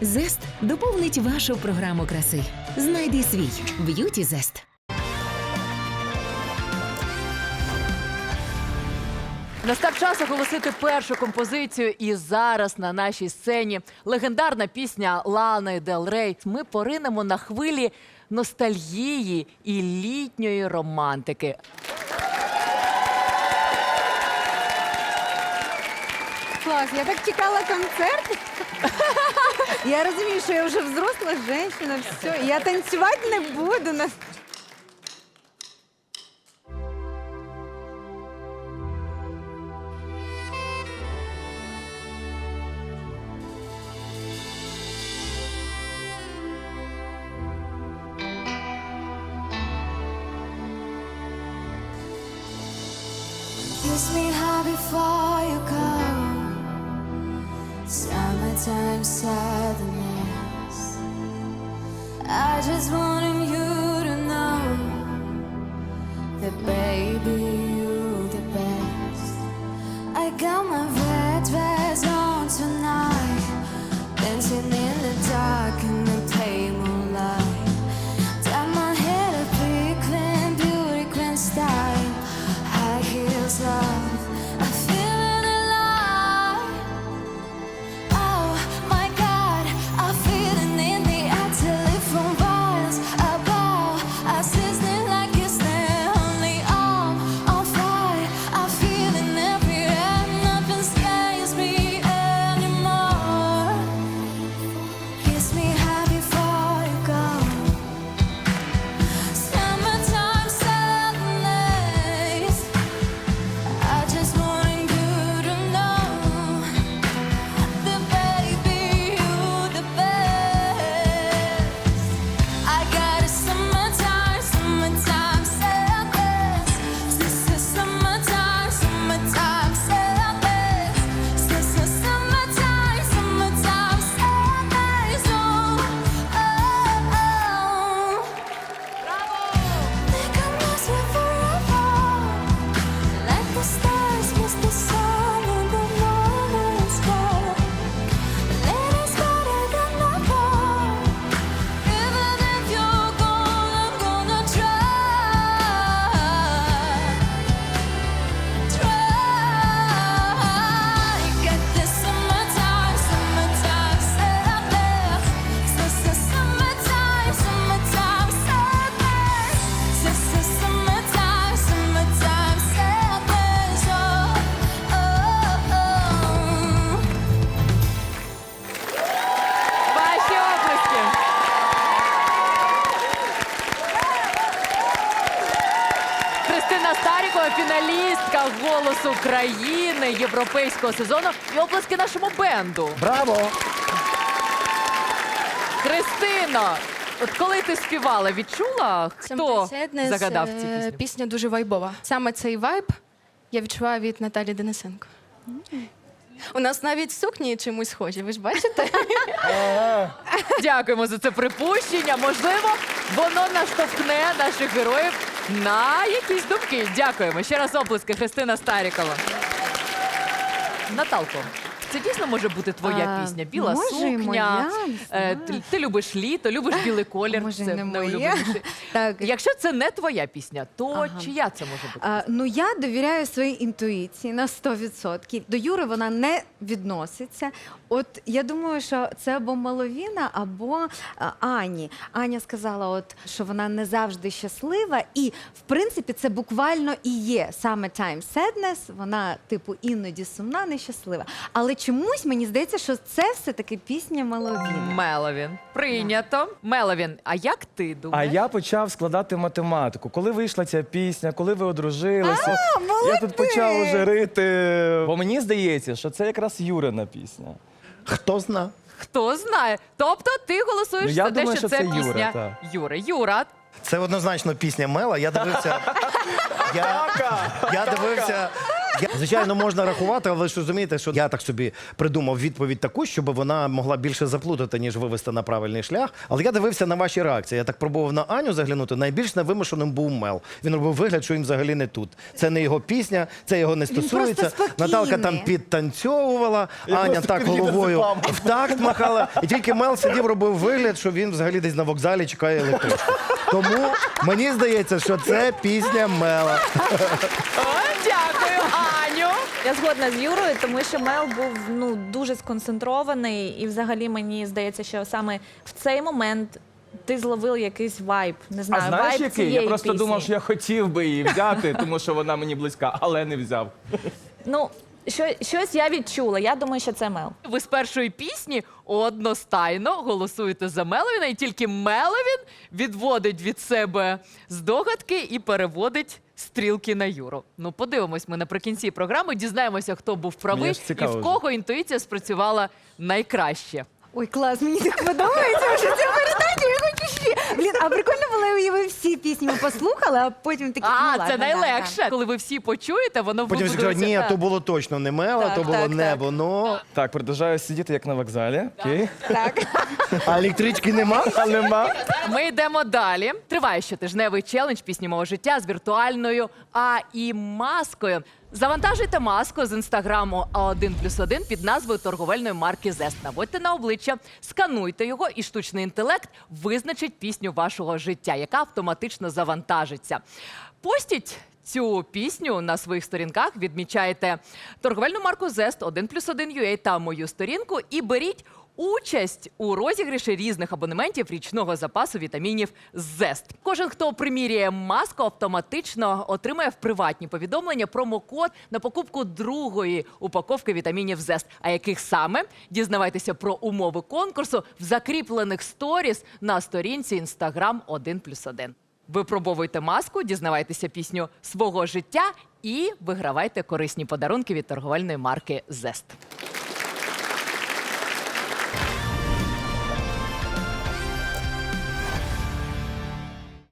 Зест доповнить вашу програму краси. Знайди свій б'юті зест. Настав час оголосити першу композицію. І зараз на нашій сцені легендарна пісня Лани Дел Рей. Ми поринемо на хвилі ностальгії і літньої романтики. Клас, я так чекала концерт. Я розумію, що я вже взросла жінка, все. Я танцювати не буду. на- Kiss me high before Summertime sadness. I just wanted you to know that baby you the best. I got my red dress on tonight, dancing in the dark Христина Старікова, фіналістка голосу країни європейського сезону. І оплески нашому бенду. Браво! Христино, от коли ти співала, відчула, хто загадав цю е. Пісня дуже вайбова. Саме цей вайб я відчуваю від Наталі Денисенко. У нас навіть сукні чимось схожі, ви ж бачите? Дякуємо за це припущення. Можливо, воно наштовхне наших героїв на якісь думки. Дякуємо. Ще раз оплески Христина Старікова. Наталко. Це дійсно може бути твоя А, пісня. Біла може, і сукня. моя, не Е, знаю. ти, ти любиш літо, любиш білий колір. може, це не моя. Так. Якщо це не твоя пісня, то Ага. чия це може бути? А, ну я довіряю своїй інтуїції на 100%. До Юри вона не відноситься. От я думаю, що це або Маловіна, або а, Ані. Аня сказала, от що вона не завжди щаслива, і в принципі це буквально і є саме time sadness. Вона, типу, іноді сумна, нещаслива. Але чомусь мені здається, що це все таки пісня Маловіна. Меловін. Прийнято. Меловін, а як ти А думаєш? я почав складати математику. Коли вийшла ця пісня, коли ви одружилися, я тут почав уже рити. Бо мені здається, що це якраз Юрина пісня. Хто зна? Хто знає? Тобто ти голосуєш Ну, я за думаю, те, що, що це, це Юра, пісня так. Юри. Юра, Це однозначно пісня Мела. Я дивився. Я, я дивився Я, звичайно, можна рахувати, але ви ж розумієте, що я так собі придумав відповідь таку, щоб вона могла більше заплутати, ніж вивести на правильний шлях. Але я дивився на ваші реакції. Я так пробував на Аню заглянути. Найбільш невимушеним був Мел. Він робив вигляд, що він взагалі не тут. Це не його пісня, це його не стосується. просто спокійний. Наталка там підтанцьовувала, Аня просто так коліна головою в такт махала. І тільки Мел сидів, робив вигляд, що він взагалі десь на вокзалі чекає електричку. Тому мені здається, що це пісня Мела. О, дякую. Я згодна з Юрою, тому що Мел був ну дуже сконцентрований, і взагалі мені здається, що саме в цей момент ти зловив якийсь вайб. Не А знаю, знаєш вайб який? Я цієї просто пісні. думав, що я хотів би її взяти, тому що вона мені близька, але не взяв. Ну що, щось я відчула. Я думаю, що це Мел. Ви з першої пісні одностайно голосуєте за Меловіна, і тільки Меловін відводить від себе здогадки і переводить стрілки на Юру. Ну, подивимось, ми наприкінці програми дізнаємося, хто був правий Мені ж і цікаво в вже. кого інтуїція спрацювала найкраще. Ой, клас, мені так подобається, що хочу ще. Блін, а прикольно було, ви всі пісні ми послухали, а потім такі. А, ну, ладно, це да, найлегше, да. коли ви всі почуєте, воно Потім всі кажуть, ні, то було точно не Мела, Так, то було так, не так. воно. Так, продовжую сидіти як на вокзалі. Окей. А електрички нема? А нема. Ми йдемо далі. Триває щотижневий челендж пісні мого життя з віртуальною а і маскою. Завантажуйте маску з інстаграму А1 плюс 1 під назвою торговельної марки Зест. Наводьте на обличчя, скануйте його, і штучний інтелект визначить пісню вашого життя, яка автоматично завантажиться. Постіть цю пісню на своїх сторінках, відмічайте торговельну марку Зест 1 плюс 1 UA та мою сторінку і беріть участь у розіграші різних абонементів річного запасу вітамінів ЗЕСТ. Кожен, хто приміряє маску, автоматично отримає в приватні повідомлення промокод на покупку другої упаковки вітамінів ЗЕСТ. А яких саме дізнавайтеся про умови конкурсу в закріплених сторіс на сторінці Інстаграм 1 плюс 1. Випробовуйте маску, дізнавайтеся пісню свого життя і вигравайте корисні подарунки від торговельної марки ЗЕСТ.